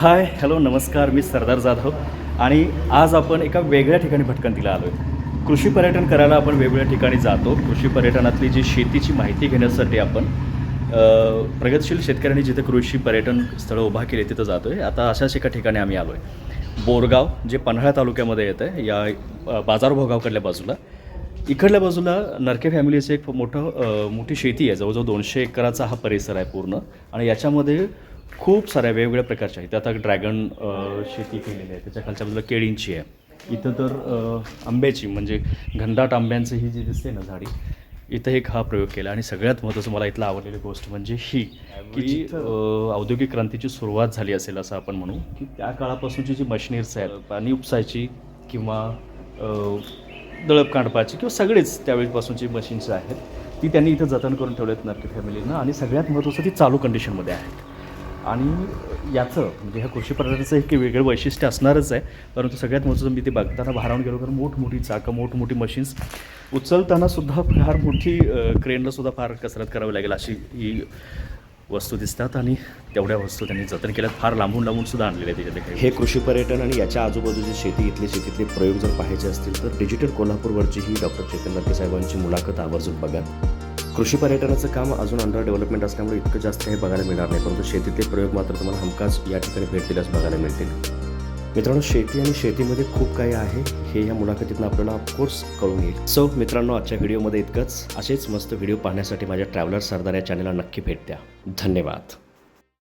Hi hello नमस्कार मी सरदार जाधव. आणि आज आपण एका वेगळ्या ठिकाणी भटकंतीला आलो आहे कृषी पर्यटन करायला आपण वेगवेगळ्या ठिकाणी जातो. कृषी पर्यटनातली जी शेतीची माहिती घेण्यासाठी आपण प्रगतशील शेतकऱ्यांनी जिथे कृषी पर्यटन स्थळं उभा केली तिथं जातो आहे आता अशाच एका ठिकाणी आम्ही आलो आहे बोरगाव जे पन्हाळा तालुक्यामध्ये येतं आहे या अ, बाजार भोगावकडल्या बाजूला. इकडल्या बाजूला नरके फॅमिलीचं एक मोठं मोठी शेती आहे. जवळजवळ दोनशे एकराचा हा परिसर आहे पूर्ण. आणि याच्यामध्ये खूप साऱ्या वेगवेगळ्या प्रकारच्या आहेत. आता ड्रॅगन शेती केलेली आहे. त्याच्या खालच्या बाजूला केळींची आहे. इथं तर आंब्याची म्हणजे घनदाट आंब्यांचं ही जी दिसते ना झाडी इथं एक हा प्रयोग केला. आणि सगळ्यात महत्त्वाचं मला इथलं आवडलेली गोष्ट म्हणजे ही की औद्योगिक क्रांतीची सुरुवात झाली असेल असं आपण म्हणू की त्या काळापासूनची जी मशिनरीज आहेत पाणी उपसायची किंवा दळप काढपाची किंवा सगळेच त्यावेळेपासूनची मशीन्स आहेत ती त्यांनी इथं जतन करून ठेवलेत नरके फॅमिलीनं. आणि सगळ्यात महत्त्वाचं ती चालू कंडिशनमध्ये आहेत. आणि याचं म्हणजे ह्या कृषी पर्यटनाचं एक वेगळं वैशिष्ट्य असणारच आहे. परंतु सगळ्यात महत्त्वाचं मी ते बघताना भारावून गेलो तर मोठमोठी चाकं मोठमोठी मशीन्स उचलताना सुद्धा फार मोठी क्रेनला सुद्धा फार कसरत करावी लागेल अशी ही वस्तू दिसतात आणि तेवढ्या वस्तू त्यांनी जतन केल्यात. फार लांबून लांबून सुद्धा आणलेल्या आहेत त्याच्यात हे कृषी पर्यटन आणि याच्या आजूबाजूची शेती इथले शेतीतले प्रयोग जर पाहायचे असतील तर डिजिटल कोल्हापूरवरची ही डॉक्टर चेतन साहेबांची मुलाखत आवर्जून बघा. कृषी पर्यटनाचं काम अजून अंडर डेव्हलपमेंट असल्यामुळे इतकं जास्त हे बघायला मिळणार नाही. परंतु शेतीतले प्रयोग मात्र तुम्हाला हमखास या ठिकाणी भेट दिल्यास बघायला मिळतील. मित्रांनो शेती आणि शेतीमध्ये खूप काही आहे. हे या मुलाखतीतून आपल्याला ऑफकोर्स कळून येईल. सो मित्रांनो आजच्या व्हिडिओमध्ये इतकंच. असेच मस्त व्हिडिओ पाहण्यासाठी माझ्या ट्रॅव्हलर सरदार या चॅनलला नक्की भेट द्या. धन्यवाद.